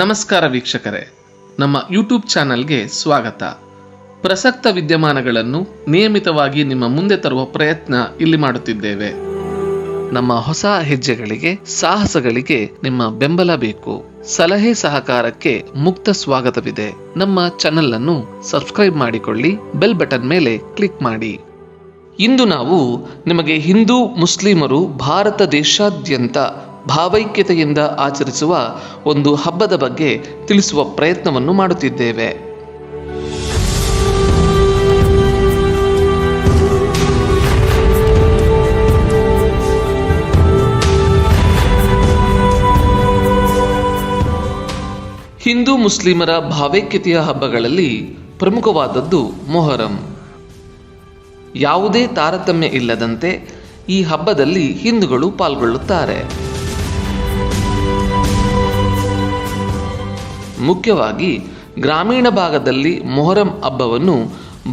ನಮಸ್ಕಾರ ವೀಕ್ಷಕರೇ, ನಮ್ಮ ಯೂಟ್ಯೂಬ್ ಚಾನಲ್ಗೆ ಸ್ವಾಗತ. ಪ್ರಸಕ್ತ ವಿದ್ಯಮಾನಗಳನ್ನು ನಿಯಮಿತವಾಗಿ ನಿಮ್ಮ ಮುಂದೆ ತರುವ ಪ್ರಯತ್ನ ಇಲ್ಲಿ ಮಾಡುತ್ತಿದ್ದೇವೆ. ನಮ್ಮ ಹೊಸ ಹೆಜ್ಜೆಗಳಿಗೆ, ಸಾಹಸಗಳಿಗೆ ನಿಮ್ಮ ಬೆಂಬಲ ಬೇಕು. ಸಲಹೆ ಸಹಕಾರಕ್ಕೆ ಮುಕ್ತ ಸ್ವಾಗತವಿದೆ. ನಮ್ಮ ಚಾನೆಲ್ ಅನ್ನು ಸಬ್ಸ್ಕ್ರೈಬ್ ಮಾಡಿಕೊಳ್ಳಿ, ಬೆಲ್ ಬಟನ್ ಮೇಲೆ ಕ್ಲಿಕ್ ಮಾಡಿ. ಇಂದು ನಾವು ನಿಮಗೆ ಹಿಂದೂ, ಮುಸ್ಲಿಮರು, ಭಾರತ ದೇಶಾದ್ಯಂತ ಭಾವೈಕ್ಯತೆಯಿಂದ ಆಚರಿಸುವ ಒಂದು ಹಬ್ಬದ ಬಗ್ಗೆ ತಿಳಿಸುವ ಪ್ರಯತ್ನವನ್ನು ಮಾಡುತ್ತಿದ್ದೇವೆ. ಹಿಂದೂ ಮುಸ್ಲಿಮರ ಭಾವೈಕ್ಯತೆಯ ಹಬ್ಬಗಳಲ್ಲಿ ಪ್ರಮುಖವಾದದ್ದು ಮೊಹರಂ. ಯಾವುದೇ ತಾರತಮ್ಯ ಇಲ್ಲದಂತೆ ಈ ಹಬ್ಬದಲ್ಲಿ ಹಿಂದೂಗಳು ಪಾಲ್ಗೊಳ್ಳುತ್ತಾರೆ. ಮುಖ್ಯವಾಗಿ ಗ್ರಾಮೀಣ ಭಾಗದಲ್ಲಿ ಮೊಹರಂ ಹಬ್ಬವನ್ನು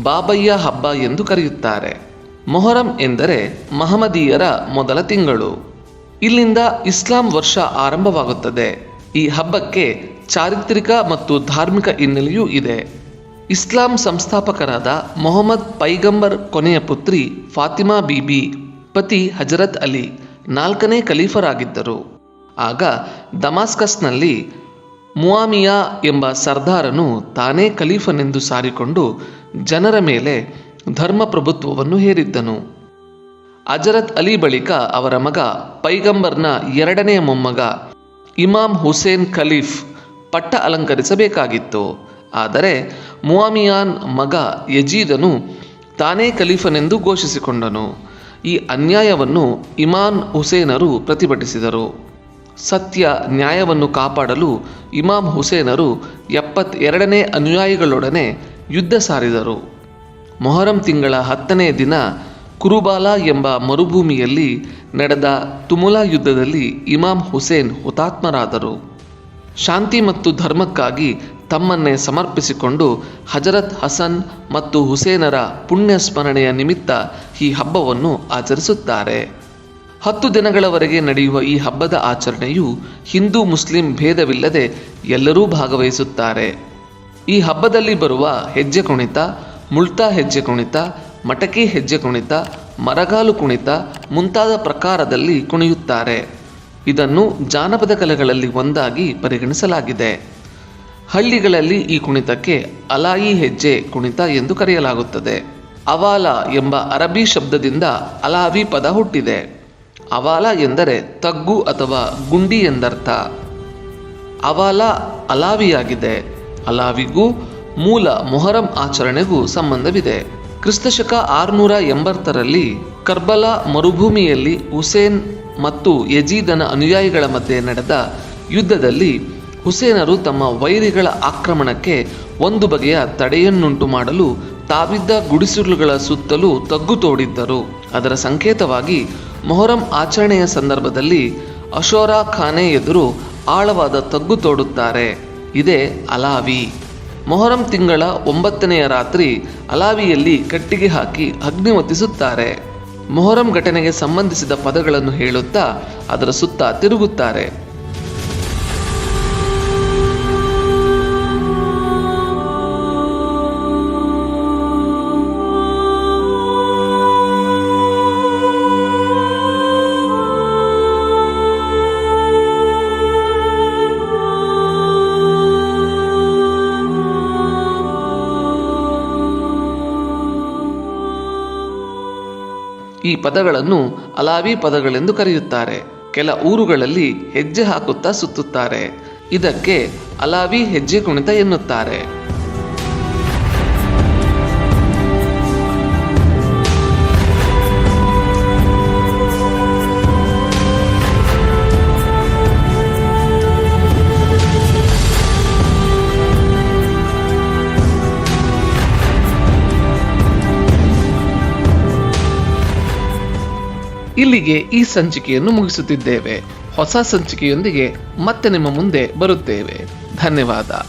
ಬಾಬಯ್ಯ ಹಬ್ಬ ಎಂದು ಕರೆಯುತ್ತಾರೆ. ಮೊಹರಂ ಎಂದರೆ ಮಹಮದೀಯರ ಮೊದಲ ತಿಂಗಳು. ಇಲ್ಲಿಂದ ಇಸ್ಲಾಂ ವರ್ಷ ಆರಂಭವಾಗುತ್ತದೆ. ಈ ಹಬ್ಬಕ್ಕೆ ಚಾರಿತ್ರಿಕ ಮತ್ತು ಧಾರ್ಮಿಕ ಹಿನ್ನೆಲೆಯೂ ಇದೆ. ಇಸ್ಲಾಂ ಸಂಸ್ಥಾಪಕರಾದ ಮೊಹಮ್ಮದ್ ಪೈಗಂಬರ್ ಕೊನೆಯ ಪುತ್ರಿ ಫಾತಿಮಾ ಬೀಬಿ, ಪತಿ ಹಜರತ್ ಅಲಿ ನಾಲ್ಕನೇ ಖಲೀಫರಾಗಿದ್ದರು. ಆಗ ದಮಾಸ್ಕಸ್ನಲ್ಲಿ ಮುವಾಮಿಯಾ ಎಂಬ ಸರ್ದಾರನು ತಾನೇ ಖಲೀಫನೆಂದು ಸಾರಿಕೊಂಡು ಜನರ ಮೇಲೆ ಧರ್ಮ ಪ್ರಭುತ್ವವನ್ನು ಹೇರಿದ್ದನು. ಅಜರತ್ ಅಲಿ ಬಳಿಕ ಅವರ ಮಗ ಪೈಗಂಬರ್ನ ಎರಡನೆಯ ಮೊಮ್ಮಗ ಇಮಾಮ್ ಹುಸೇನ್ ಖಲೀಫ್ ಪಟ್ಟ ಅಲಂಕರಿಸಬೇಕಾಗಿತ್ತು. ಆದರೆ ಮುವಾಮಿಯಾನ್ ಮಗ ಯಜೀದನು ತಾನೇ ಖಲೀಫನೆಂದು ಘೋಷಿಸಿಕೊಂಡನು. ಈ ಅನ್ಯಾಯವನ್ನು ಇಮಾನ್ ಹುಸೇನರು ಪ್ರತಿಭಟಿಸಿದರು. ಸತ್ಯ ನ್ಯಾಯವನ್ನು ಕಾಪಾಡಲು ಇಮಾಮ್ ಹುಸೇನರು ಎಪ್ಪತ್ತೆರಡನೇ ಅನುಯಾಯಿಗಳೊಡನೆ ಯುದ್ಧ ಸಾರಿದರು. ಮೊಹರಂ ತಿಂಗಳ ಹತ್ತನೇ ದಿನ ಕುರುಬಾಲ ಎಂಬ ಮರುಭೂಮಿಯಲ್ಲಿ ನಡೆದ ತುಮುಲಾ ಯುದ್ಧದಲ್ಲಿ ಇಮಾಮ್ ಹುಸೇನ್ ಹುತಾತ್ಮರಾದರು. ಶಾಂತಿ ಮತ್ತು ಧರ್ಮಕ್ಕಾಗಿ ತಮ್ಮನ್ನೇ ಸಮರ್ಪಿಸಿಕೊಂಡು ಹಜರತ್ ಹಸನ್ ಮತ್ತು ಹುಸೇನರ ಪುಣ್ಯ ಸ್ಮರಣೆಯ ನಿಮಿತ್ತ ಈ ಹಬ್ಬವನ್ನು ಆಚರಿಸುತ್ತಾರೆ. ಹತ್ತು ದಿನಗಳವರೆಗೆ ನಡೆಯುವ ಈ ಹಬ್ಬದ ಆಚರಣೆಯು ಹಿಂದೂ ಮುಸ್ಲಿಂ ಭೇದವಿಲ್ಲದೆ ಎಲ್ಲರೂ ಭಾಗವಹಿಸುತ್ತಾರೆ. ಈ ಹಬ್ಬದಲ್ಲಿ ಬರುವ ಹೆಜ್ಜೆ ಕುಣಿತ, ಮುಳ್ತಾ ಹೆಜ್ಜೆ ಕುಣಿತ, ಮಟಕಿ ಹೆಜ್ಜೆ ಕುಣಿತ, ಮರಗಾಲು ಕುಣಿತ ಮುಂತಾದ ಪ್ರಕಾರದಲ್ಲಿ ಕುಣಿಯುತ್ತಾರೆ. ಇದನ್ನು ಜಾನಪದ ಕಲೆಗಳಲ್ಲಿ ಒಂದಾಗಿ ಪರಿಗಣಿಸಲಾಗಿದೆ. ಹಳ್ಳಿಗಳಲ್ಲಿ ಈ ಕುಣಿತಕ್ಕೆ ಅಲಾಯಿ ಹೆಜ್ಜೆ ಕುಣಿತ ಎಂದು ಕರೆಯಲಾಗುತ್ತದೆ. ಅವಾಲ ಎಂಬ ಅರಬಿ ಶಬ್ದದಿಂದ ಅಲಾವಿ ಪದ ಹುಟ್ಟಿದೆ. ಅವಾಲ ಎಂದರೆ ತಗ್ಗು ಅಥವಾ ಗುಂಡಿ ಎಂದರ್ಥ. ಅವಾಲ ಅಲಾವಿಯಾಗಿದೆ. ಅಲಾವಿಗೂ ಮೂಲ ಮೊಹರಂ ಆಚರಣೆಗೂ ಸಂಬಂಧವಿದೆ. ಕ್ರಿಸ್ತಶಕ ಆರುನೂರ ಎಂಬತ್ತರಲ್ಲಿ ಕರ್ಬಲಾ ಮರುಭೂಮಿಯಲ್ಲಿ ಹುಸೇನ್ ಮತ್ತು ಯಜೀದನ ಅನುಯಾಯಿಗಳ ಮಧ್ಯೆ ನಡೆದ ಯುದ್ಧದಲ್ಲಿ ಹುಸೇನರು ತಮ್ಮ ವೈರಿಗಳ ಆಕ್ರಮಣಕ್ಕೆ ಒಂದು ಬಗೆಯ ತಡೆಯನ್ನುಂಟು ಮಾಡಲು ತಾವಿದ್ದ ಗುಡಿಸಲುಗಳ ಸುತ್ತಲೂ ತಗ್ಗು ತೋಡಿದ್ದರು. ಅದರ ಸಂಕೇತವಾಗಿ ಮೊಹರಂ ಆಚರಣೆಯ ಸಂದರ್ಭದಲ್ಲಿ ಅಶೋರಾ ಖಾನೆ ಎದುರು ಆಳವಾದ ತಗ್ಗು ತೋಡುತ್ತಾರೆ. ಇದೇ ಅಲಾವಿ. ಮೊಹರಂ ತಿಂಗಳ ಒಂಬತ್ತನೆಯ ರಾತ್ರಿ ಅಲಾವಿಯಲ್ಲಿ ಕಟ್ಟಿಗೆ ಹಾಕಿ ಅಗ್ನಿ ಹೊತ್ತಿಸುತ್ತಾರೆ. ಮೊಹರಂ ಘಟನೆಗೆ ಸಂಬಂಧಿಸಿದ ಪದಗಳನ್ನು ಹೇಳುತ್ತಾ ಅದರ ಸುತ್ತ ತಿರುಗುತ್ತಾರೆ. ಈ ಪದಗಳನ್ನು ಅಲಾವಿ ಪದಗಳೆಂದು ಕರೆಯುತ್ತಾರೆ. ಕೆಲ ಊರುಗಳಲ್ಲಿ ಹೆಜ್ಜೆ ಹಾಕುತ್ತಾ ಸುತ್ತುತ್ತಾರೆ. ಇದಕ್ಕೆ ಅಲಾವಿ ಹೆಜ್ಜೆ ಕುಣಿತ ಎನ್ನುತ್ತಾರೆ. ಇಲ್ಲಿಗೆ ಈ ಸಂಚಿಕೆಯನ್ನು ಮುಗಿಸುತ್ತಿದ್ದೇವೆ. ಹೊಸ ಸಂಚಿಕೆಯೊಂದಿಗೆ ಮತ್ತೆ ನಿಮ್ಮ ಮುಂದೆ ಬರುತ್ತೇವೆ. ಧನ್ಯವಾದ.